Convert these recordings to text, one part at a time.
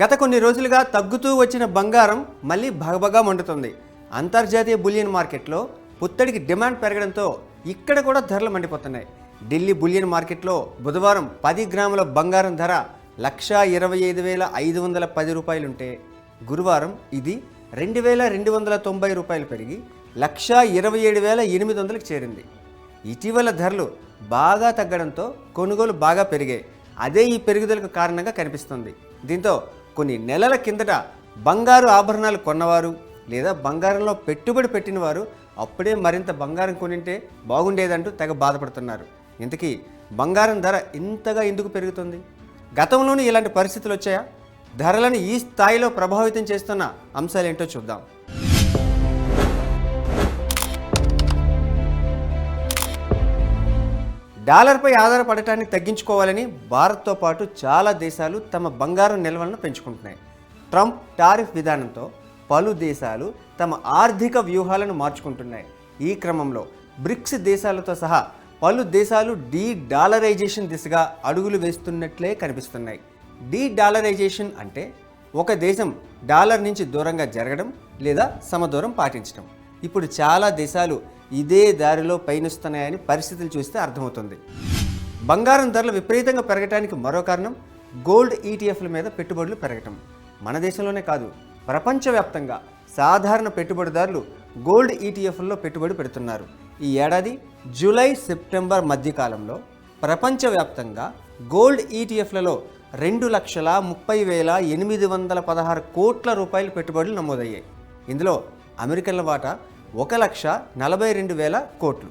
గత కొన్ని రోజులుగా తగ్గుతూ వచ్చిన బంగారం మళ్ళీ భగభగా మండుతుంది. అంతర్జాతీయ బులియన్ మార్కెట్లో పుత్తడికి డిమాండ్ పెరగడంతో ఇక్కడ కూడా ధరలు మండిపోతున్నాయి. ఢిల్లీ బులియన్ మార్కెట్లో బుధవారం పది గ్రాముల బంగారం ధర లక్షా ఇరవై ఐదు వేల ఐదు వందల పది రూపాయలుంటే గురువారం ఇది రెండు వేల రెండు వందల తొంభై రూపాయలు పెరిగి లక్షా ఇరవై ఏడు వేల ఎనిమిది వందలకు చేరింది. ఇటీవల ధరలు బాగా తగ్గడంతో కొనుగోలు బాగా పెరిగాయి. అదే ఈ పెరుగుదలకు కారణంగా కనిపిస్తుంది. దీంతో కొన్ని నెలల కిందట బంగారు ఆభరణాలు కొన్నవారు లేదా బంగారంలో పెట్టుబడి పెట్టిన వారు అప్పుడే మరింత బంగారం కొనింటే బాగుండేదంటూ తెగ బాధపడుతున్నారు. ఇంతకీ బంగారం ధర ఇంతగా ఎందుకు పెరుగుతుంది? గతంలోనూ ఇలాంటి పరిస్థితులు వచ్చాయా? ధరలను ఈ స్థాయిలో ప్రభావితం చేస్తున్న అంశాలేంటో చూద్దాం. డాలర్పై ఆధారపడటాన్ని తగ్గించుకోవాలని భారత్తో పాటు చాలా దేశాలు తమ బంగారం నిల్వలను పెంచుకుంటున్నాయి. ట్రంప్ టారిఫ్ విధానంతో పలు దేశాలు తమ ఆర్థిక వ్యూహాలను మార్చుకుంటున్నాయి. ఈ క్రమంలో బ్రిక్స్ దేశాలతో సహా పలు దేశాలు డీ డాలరైజేషన్ దిశగా అడుగులు వేస్తున్నట్లే కనిపిస్తున్నాయి. డీ డాలరైజేషన్ అంటే ఒక దేశం డాలర్ నుంచి దూరంగా జరగడం లేదా సమదూరం పాటించడం. ఇప్పుడు చాలా దేశాలు ఇదే దారిలో పయనిస్తున్నాయని పరిస్థితులు చూస్తే అర్థమవుతుంది. బంగారం ధరలు విపరీతంగా పెరగటానికి మరో కారణం గోల్డ్ ఈటీఎఫ్ల మీద పెట్టుబడులు పెరగటం. మన దేశంలోనే కాదు ప్రపంచవ్యాప్తంగా సాధారణ పెట్టుబడిదారులు గోల్డ్ ఈటీఎఫ్లలో పెట్టుబడి పెడుతున్నారు. ఈ ఏడాది జూలై సెప్టెంబర్ మధ్యకాలంలో ప్రపంచవ్యాప్తంగా గోల్డ్ ఈటీఎఫ్లలో రెండు లక్షల ముప్పై వేల ఎనిమిది వందల పదహారు కోట్ల రూపాయల పెట్టుబడులు నమోదయ్యాయి. ఇందులో అమెరికన్ల వాటా ఒక లక్ష నలభై రెండు వేల కోట్లు.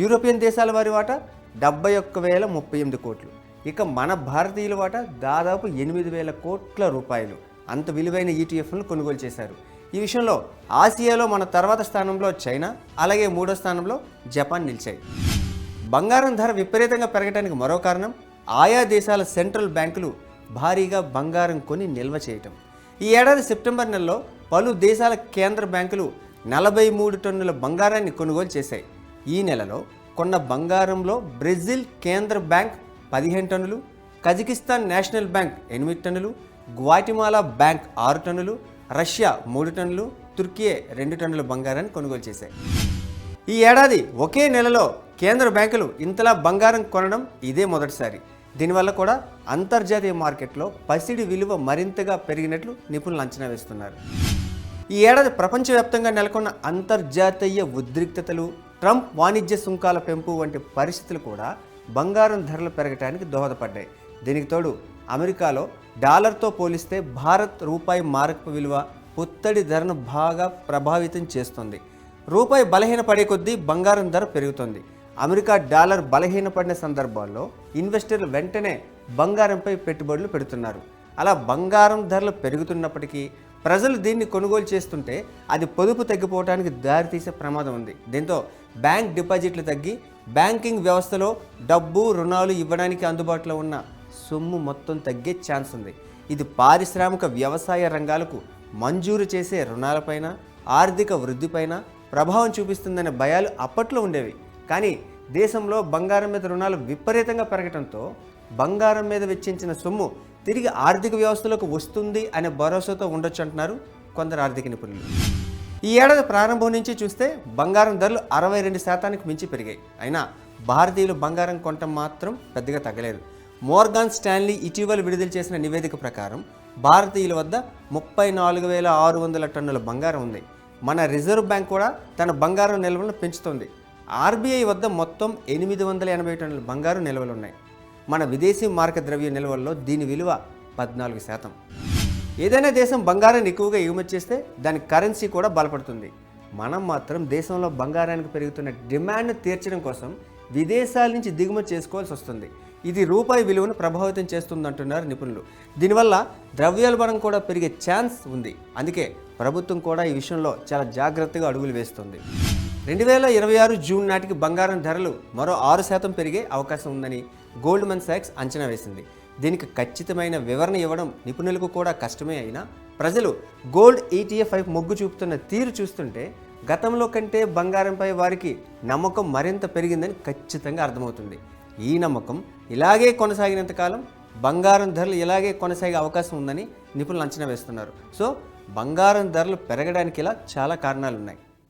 యూరోపియన్ దేశాల వారి వాటా డెబ్బై ఒక్క వేల ముప్పై ఎనిమిది కోట్లు. ఇక మన భారతీయుల వాటా దాదాపు ఎనిమిది వేల కోట్ల రూపాయలు. అంత విలువైన ఈటీఎఫ్లను కొనుగోలు చేశారు. ఈ విషయంలో ఆసియాలో మన తర్వాత స్థానంలో చైనా అలాగే మూడో స్థానంలో జపాన్ నిలిచాయి. బంగారం ధర విపరీతంగా పెరగడానికి మరో కారణం ఆయా దేశాల సెంట్రల్ బ్యాంకులు భారీగా బంగారం కొని నిల్వ చేయటం. ఈ ఏడాది సెప్టెంబర్ నెలలో పలు దేశాల కేంద్ర బ్యాంకులు నలభై మూడు టన్నుల బంగారాన్ని కొనుగోలు చేశాయి. ఈ నెలలో కొన్న బంగారంలో బ్రెజిల్ కేంద్ర బ్యాంక్ పదిహేను టన్నులు కజకిస్తాన్ నేషనల్ బ్యాంక్ ఎనిమిది టన్నులు గ్వాటిమాలా బ్యాంక్ ఆరు టన్నులు రష్యా మూడు టన్నులు తుర్కియే రెండు టన్నుల బంగారాన్ని కొనుగోలు చేశాయి. ఈ ఏడాది ఒకే నెలలో కేంద్ర బ్యాంకులు ఇంతలా బంగారం కొనడం ఇదే మొదటిసారి. దీనివల్ల కూడా అంతర్జాతీయ మార్కెట్లో పసిడి విలువ మరింతగా పెరిగినట్లు నిపుణులు అంచనా వేస్తున్నారు. ఈ ఏడాది ప్రపంచవ్యాప్తంగా నెలకొన్న అంతర్జాతీయ ఉద్రిక్తతలు ట్రంప్ వాణిజ్య సుంకాల పెంపు వంటి పరిస్థితులు కూడా బంగారం ధరలు పెరగటానికి దోహదపడ్డాయి. దీనికి తోడు అమెరికాలో డాలర్తో పోలిస్తే భారత్ రూపాయి మారకపు విలువ పుత్తడి ధరను బాగా ప్రభావితం చేస్తుంది. రూపాయి బలహీనపడే కొద్దీ బంగారం ధర పెరుగుతుంది. అమెరికా డాలర్ బలహీనపడిన సందర్భాల్లో ఇన్వెస్టర్లు వెంటనే బంగారంపై పెట్టుబడులు పెడుతున్నారు. అలా బంగారం ధరలు పెరుగుతున్నప్పటికీ ప్రజలు దీన్ని కొనుగోలు చేస్తుంటే అది పొదుపు తగ్గిపోవడానికి దారితీసే ప్రమాదం ఉంది. దీంతో బ్యాంక్ డిపాజిట్లు తగ్గి బ్యాంకింగ్ వ్యవస్థలో డబ్బు రుణాలు ఇవ్వడానికి అందుబాటులో ఉన్న సొమ్ము మొత్తం తగ్గే ఛాన్స్ ఉంది. ఇది పారిశ్రామిక వ్యవసాయ రంగాలకు మంజూరు చేసే రుణాలపైన ఆర్థిక వృద్ధిపైన ప్రభావం చూపిస్తుందనే భయాలు అప్పట్లో ఉండేవి. కానీ దేశంలో బంగారం మీద రుణాలు విపరీతంగా పెరగడంతో బంగారం మీద వెచ్చించిన సొమ్ము తిరిగి ఆర్థిక వ్యవస్థలోకి వస్తుంది అనే భరోసాతో ఉండొచ్చు అంటున్నారు కొందరు ఆర్థిక నిపుణులు. ఈ ఏడాది ప్రారంభం నుంచి చూస్తే బంగారం ధరలు అరవై రెండు శాతానికి మించి పెరిగాయి. అయినా భారతీయులు బంగారం కొనటం మాత్రం పెద్దగా తగ్గలేదు. మోర్గాన్ స్టాన్లీ ఇటీవల విడుదల చేసిన నివేదిక ప్రకారం భారతీయుల వద్ద ముప్పై నాలుగు వేల ఆరు వందల టన్నుల బంగారం ఉంది. మన రిజర్వ్ బ్యాంక్ కూడా తన బంగారం నిల్వలను పెంచుతోంది. ఆర్బీఐ వద్ద మొత్తం ఎనిమిది వందల ఎనభై టన్నుల బంగారు నిల్వలు ఉన్నాయి. మన విదేశీ మార్క ద్రవ్య నిల్వల్లో దీని విలువ పద్నాలుగు శాతం. ఏదైనా దేశం బంగారాన్ని ఎక్కువగా ఎగుమతి చేస్తే దాని కరెన్సీ కూడా బలపడుతుంది. మనం మాత్రం దేశంలో బంగారానికి పెరుగుతున్న డిమాండ్ను తీర్చడం కోసం విదేశాల నుంచి దిగుమతి చేసుకోవాల్సి వస్తుంది. ఇది రూపాయి విలువను ప్రభావితం చేస్తుందంటున్నారు నిపుణులు. దీనివల్ల ద్రవ్యోల్బణం కూడా పెరిగే ఛాన్స్ ఉంది. అందుకే ప్రభుత్వం కూడా ఈ విషయంలో చాలా జాగ్రత్తగా అడుగులు వేస్తుంది. రెండు వేల ఇరవై ఆరు జూన్ నాటికి బంగారం ధరలు మరో ఆరు శాతం పెరిగే అవకాశం ఉందని గోల్డ్మన్ సాక్స్ అంచనా వేసింది. దీనికి ఖచ్చితమైన వివరణ ఇవ్వడం నిపుణులకు కూడా కష్టమే అయినా ప్రజలు గోల్డ్ ఈటీఎఫ్ వైపు మొగ్గు చూపుతున్న తీరు చూస్తుంటే గతంలో కంటే బంగారంపై వారికి నమ్మకం మరింత పెరిగిందని ఖచ్చితంగా అర్థమవుతుంది. ఈ నమ్మకం ఇలాగే కొనసాగినంత కాలం బంగారం ధరలు ఇలాగే కొనసాగే అవకాశం ఉందని నిపుణులు అంచనా వేస్తున్నారు. సో బంగారం ధరలు పెరగడానికి ఇలా చాలా కారణాలు ఉన్నాయి